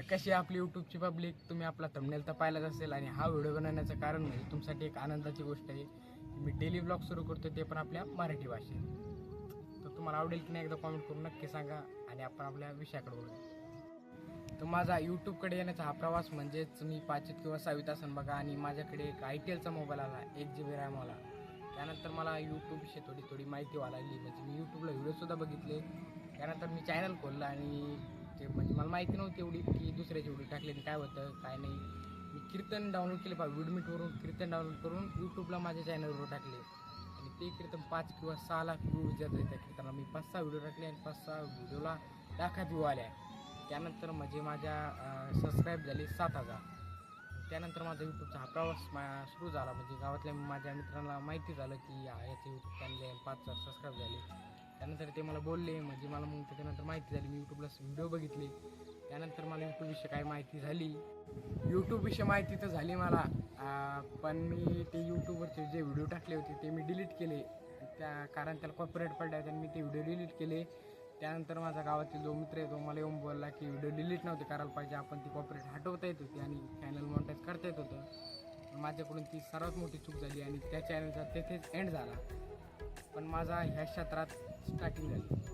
तर कशी आहे आपली यूट्यूबची पब्लिक तुम्ही आपला थंबनेल तर पाहिलाच असेल आणि हा व्हिडिओ बनवण्याचं कारण म्हणजे तुमच्यासाठी एक आनंदाची गोष्ट आहे. मी डेली ब्लॉग सुरू करतो ते पण आपल्या मराठी भाषेत. तर तुम्हाला आवडेल की नाही एकदा कॉमेंट करून नक्की सांगा आणि आपण आपल्या विषयाकडे बोलू तर माझा यूट्यूबकडे येण्याचा हा प्रवास म्हणजेच मी पाचवीत किंवा सहावीत असन बघा आणि माझ्याकडे एक आय टी एलचा मोबाईल आला एक जी बी रॅम आला. त्यानंतर मला यूट्यूबविषयी थोडी थोडी माहिती व्हायला लागली. म्हणजे मी यूट्यूबला व्हिडिओसुद्धा बघितले. त्यानंतर मी चॅनल खोललं आणि ते म्हणजे मला माहिती नव्हती एवढी की दुसऱ्याचे एवढी टाकली आणि काय होतं काय नाही. मी कीर्तन डाउनलोड केले पहा विडमिटवरून कीर्तन डाउनलोड करून यूट्यूबला माझ्या चॅनलवर टाकले. आणि ते कीर्तन पाच किंवा सहा लाख व्ह्यूज जात त्या कीर्तनाला. मी पाच सहा व्हिडिओ टाकले आणि पाच सहा व्हिडिओला लाखात व्ह्यू आल्या. त्यानंतर म्हणजे माझ्या सबस्क्राईब झाले सात हजार. त्यानंतर माझा यूट्यूबचा हा प्रवास मा- सुरू झाला. म्हणजे गावातल्या माझ्या मित्रांना माहिती झालं की हा याचं यूट्यूब चॅनल आहे पाच हजार सबस्क्राईब झाले. त्यानंतर ते मला बोलले म्हणजे मला मग त्याच्यानंतर माहिती झाली. मी यूट्यूबला व्हिडिओ बघितले. त्यानंतर मला यूट्यूबविषयी काय माहिती झाली. यूट्यूबविषयी माहिती तर झाली मला पण मी ते यूट्यूबवरचे जे व्हिडिओ टाकले होते ते मी डिलीट केले. त्या कारण त्याला कॉपरेट पडल्या होत्या आणि मी ते व्हिडिओ डिलीट केले. त्यानंतर माझा गावातील जो मित्र आहे तो मला येऊन बोलला की व्हिडिओ डिलीट नव्हते करायला पाहिजे. आपण ती कॉपरेट हटवता येत होती आणि चॅनल मॉनिटाईज करता येत होतं. माझ्याकडून ती सर्वात मोठी चूक झाली आणि त्या चॅनलचा तेथेच एंड झाला. पण माझा ह्या क्षेत्रात स्टार्टिंग झाली.